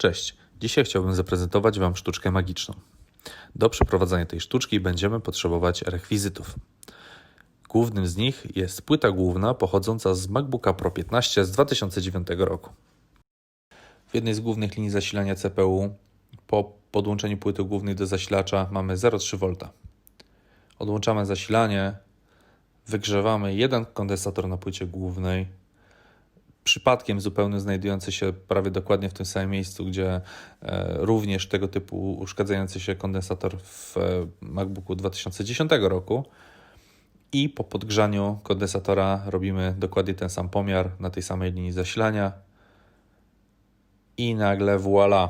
Cześć, dzisiaj chciałbym zaprezentować Wam sztuczkę magiczną. Do przeprowadzenia tej sztuczki będziemy potrzebować rekwizytów. Głównym z nich jest płyta główna pochodząca z MacBooka Pro 15 z 2009 roku. W jednej z głównych linii zasilania CPU po podłączeniu płyty głównej do zasilacza mamy 0,3 V. Odłączamy zasilanie, wygrzewamy jeden kondensator na płycie głównej, przypadkiem zupełnie znajdujący się prawie dokładnie w tym samym miejscu, gdzie e, również tego typu uszkadzający się kondensator w e, MacBooku 2010 roku. I po podgrzaniu kondensatora robimy dokładnie ten sam pomiar na tej samej linii zasilania. I nagle voilà.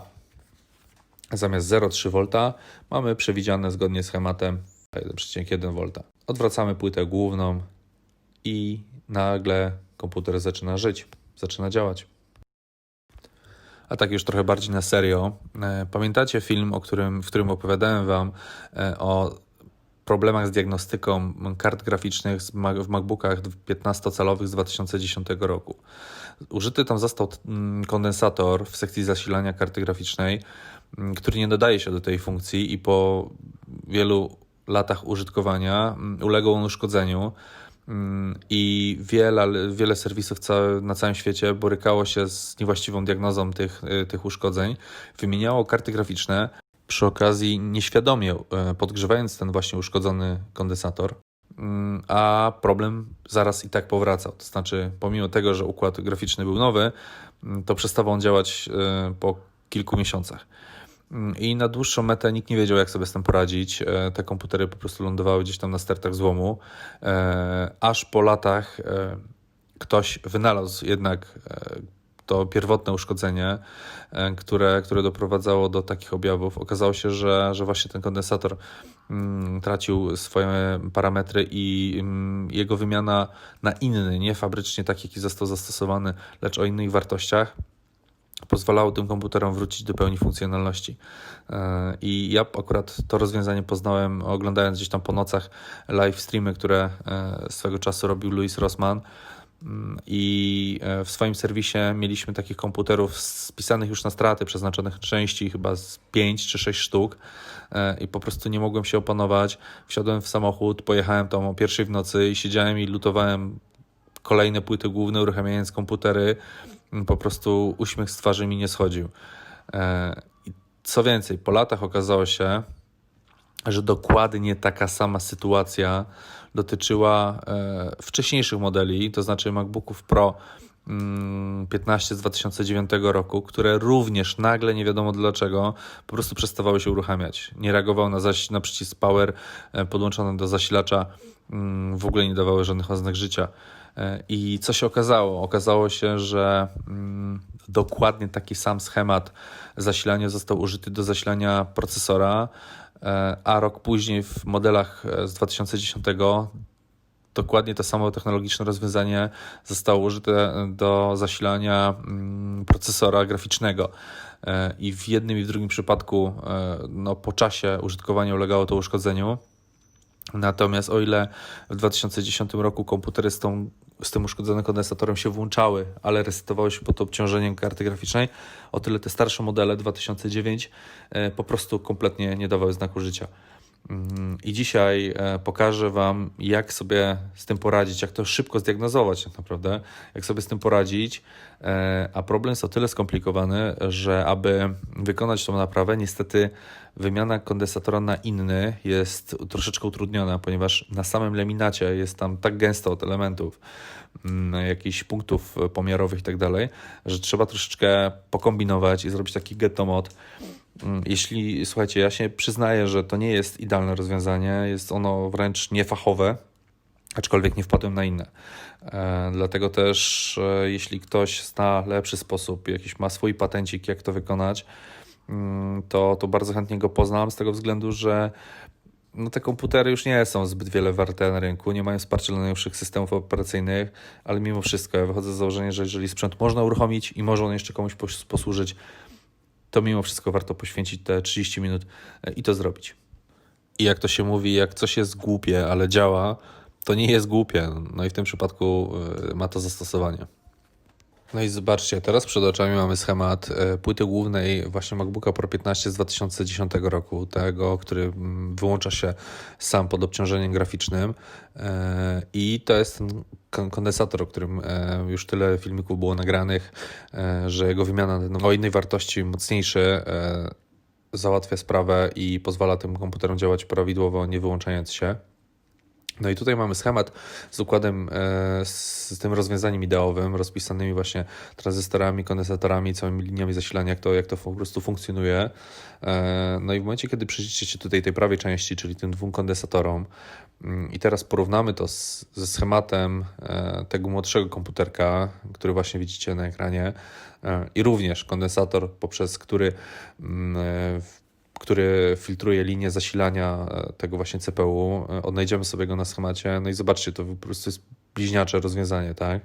Zamiast 0,3 V mamy przewidziane zgodnie z schematem 1,1 V. Odwracamy płytę główną i nagle komputer zaczyna żyć, zaczyna działać. A tak już trochę bardziej na serio. e, Pamiętacie film, o którym, w którym opowiadałem Wam e, o problemach z diagnostyką kart graficznych w MacBookach 15-calowych z 2010 roku. Użyty tam został mm, kondensator w sekcji zasilania karty graficznej, mm, który nie nadaje się do tej funkcji i po wielu latach użytkowania mm, uległ on uszkodzeniu. Mm, I wiele, wiele serwisów na całym świecie borykało się z niewłaściwą diagnozą tych, y, tych uszkodzeń. Wymieniało karty graficzne, przy okazji nieświadomie e, podgrzewając ten właśnie uszkodzony kondensator, Mm, a problem zaraz i tak powracał. To znaczy, pomimo tego, że układ graficzny był nowy, mm, to przestawał on działać e, po kilku miesiącach. Mm, I na dłuższą metę nikt nie wiedział, jak sobie z tym poradzić. E, Te komputery po prostu lądowały gdzieś tam na stertach złomu, e, aż po latach e, ktoś wynalazł jednak to pierwotne uszkodzenie, które, które doprowadzało do takich objawów. Okazało się, że, że właśnie ten kondensator mm, tracił swoje parametry i mm, jego wymiana na inny, nie fabrycznie taki, jaki został zastosowany, lecz o innych wartościach, pozwalało tym komputerom wrócić do pełni funkcjonalności. E, I ja akurat to rozwiązanie poznałem oglądając gdzieś tam po nocach live streamy, które e, swego czasu robił Louis Rossman. Mm, I e, w swoim serwisie mieliśmy takich komputerów spisanych już na straty, przeznaczonych części chyba z 5 czy 6 sztuk i po prostu nie mogłem się opanować. Wsiadłem w samochód, pojechałem tam o pierwszej w nocy i siedziałem i lutowałem kolejne płyty główne, uruchamiając komputery. Mm, Po prostu uśmiech z twarzy mi nie schodził. E, Co więcej, po latach okazało się, że dokładnie taka sama sytuacja dotyczyła e, wcześniejszych modeli, to znaczy MacBooków Pro mm, 15 z 2009 roku, które również nagle, nie wiadomo dlaczego, po prostu przestawały się uruchamiać. Nie reagowały na, zaś, na przycisk power e, podłączony do zasilacza, mm, w ogóle nie dawały żadnych oznak życia. E, I co się okazało? Okazało się, że mm, dokładnie taki sam schemat zasilania został użyty do zasilania procesora, e, a rok później w modelach e, z 2010 dokładnie to samo technologiczne rozwiązanie zostało użyte do zasilania mm, procesora graficznego. I w jednym i w drugim przypadku no, po czasie użytkowania ulegało to uszkodzeniu. Natomiast o ile w 2010 roku komputery z, tą, z tym uszkodzonym kondensatorem się włączały, ale resetowały się pod obciążeniem karty graficznej, o tyle te starsze modele 2009 e, po prostu kompletnie nie dawały znaku życia. Mm, I dzisiaj e, pokażę Wam, jak sobie z tym poradzić, jak to szybko zdiagnozować, tak naprawdę, jak sobie z tym poradzić. E, A problem jest o tyle skomplikowany, że aby wykonać tą naprawę, niestety wymiana kondensatora na inny jest troszeczkę utrudniona, ponieważ na samym laminacie jest tam tak gęsto od elementów, mm, jakichś punktów pomiarowych i tak dalej, że trzeba troszeczkę pokombinować i zrobić taki ghetto mod. Mm, Jeśli, słuchajcie, ja się przyznaję, że to nie jest idealne rozwiązanie, jest ono wręcz niefachowe, aczkolwiek nie wpadłem na inne. E, dlatego też, e, jeśli ktoś zna lepszy sposób, jakiś ma swój patencik, jak to wykonać, mm, to, to bardzo chętnie go poznam, z tego względu, że no te komputery już nie są zbyt wiele warte na rynku, nie mają wsparcia dla najnowszych systemów operacyjnych, ale mimo wszystko ja wychodzę z założenia, że jeżeli sprzęt można uruchomić i może on jeszcze komuś pos- posłużyć, to mimo wszystko warto poświęcić te 30 minut e, i to zrobić. I jak to się mówi, jak coś jest głupie, ale działa, to nie jest głupie. No i w tym przypadku e, ma to zastosowanie. No i zobaczcie, teraz przed oczami mamy schemat e, płyty głównej właśnie MacBooka Pro 15 z 2010 roku, tego, który mm, wyłącza się sam pod obciążeniem graficznym E, i to jest ten kon- kondensator, o którym e, już tyle filmików było nagranych, że jego wymiana na o innej wartości mocniejszy załatwia sprawę i pozwala tym komputerom działać prawidłowo, nie wyłączając się. No i tutaj mamy schemat z układem, e, z, tym rozwiązaniem ideowym, rozpisanymi właśnie tranzystorami, kondensatorami, całymi liniami zasilania, jak to, jak to po prostu funkcjonuje. E, no i w momencie, kiedy przyjrzycie się tutaj tej prawej części, czyli tym dwóm kondensatorom mm, i teraz porównamy to z, ze schematem e, tego młodszego komputerka, który właśnie widzicie na ekranie i również kondensator, poprzez który mm, który filtruje linię zasilania e, tego właśnie CPU. E, Odnajdziemy sobie go na schemacie, no i zobaczcie, to po prostu jest bliźniacze rozwiązanie, tak?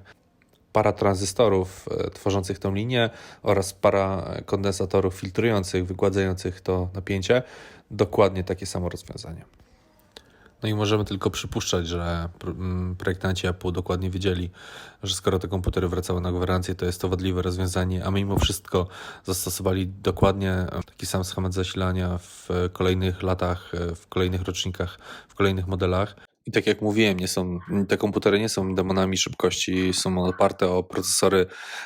Para tranzystorów e, tworzących tą linię oraz para kondensatorów filtrujących, wygładzających to napięcie. Dokładnie takie samo rozwiązanie. No i możemy tylko przypuszczać, że projektanci Apple dokładnie wiedzieli, że skoro te komputery wracały na gwarancję, to jest to wadliwe rozwiązanie, a mimo wszystko zastosowali dokładnie e, taki sam schemat zasilania w kolejnych latach, e, w kolejnych rocznikach, w kolejnych modelach. I tak jak mówiłem, nie są, te komputery nie są demonami szybkości, są oparte o procesory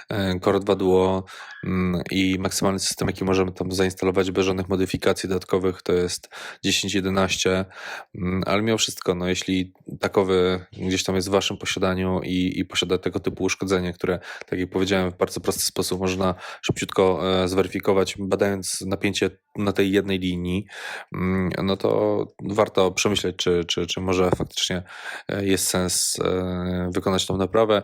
e, Core 2 Duo mm, i maksymalny system, jaki możemy tam zainstalować bez żadnych modyfikacji dodatkowych, to jest 10.11, Mm, ale mimo wszystko, no, jeśli takowy gdzieś tam jest w waszym posiadaniu i, i posiada tego typu uszkodzenie, które, tak jak powiedziałem, w bardzo prosty sposób można szybciutko e, zweryfikować, badając napięcie na tej jednej linii, mm, no to warto przemyśleć, czy, czy, czy może faktycznie e, jest sens e, wykonać tą naprawę,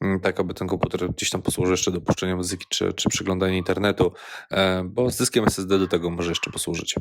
mm, tak aby ten komputer gdzieś tam posłużył jeszcze do puszczenia muzyki, czy, czy przeglądania internetu, e, bo z dyskiem SSD do tego może jeszcze posłużyć.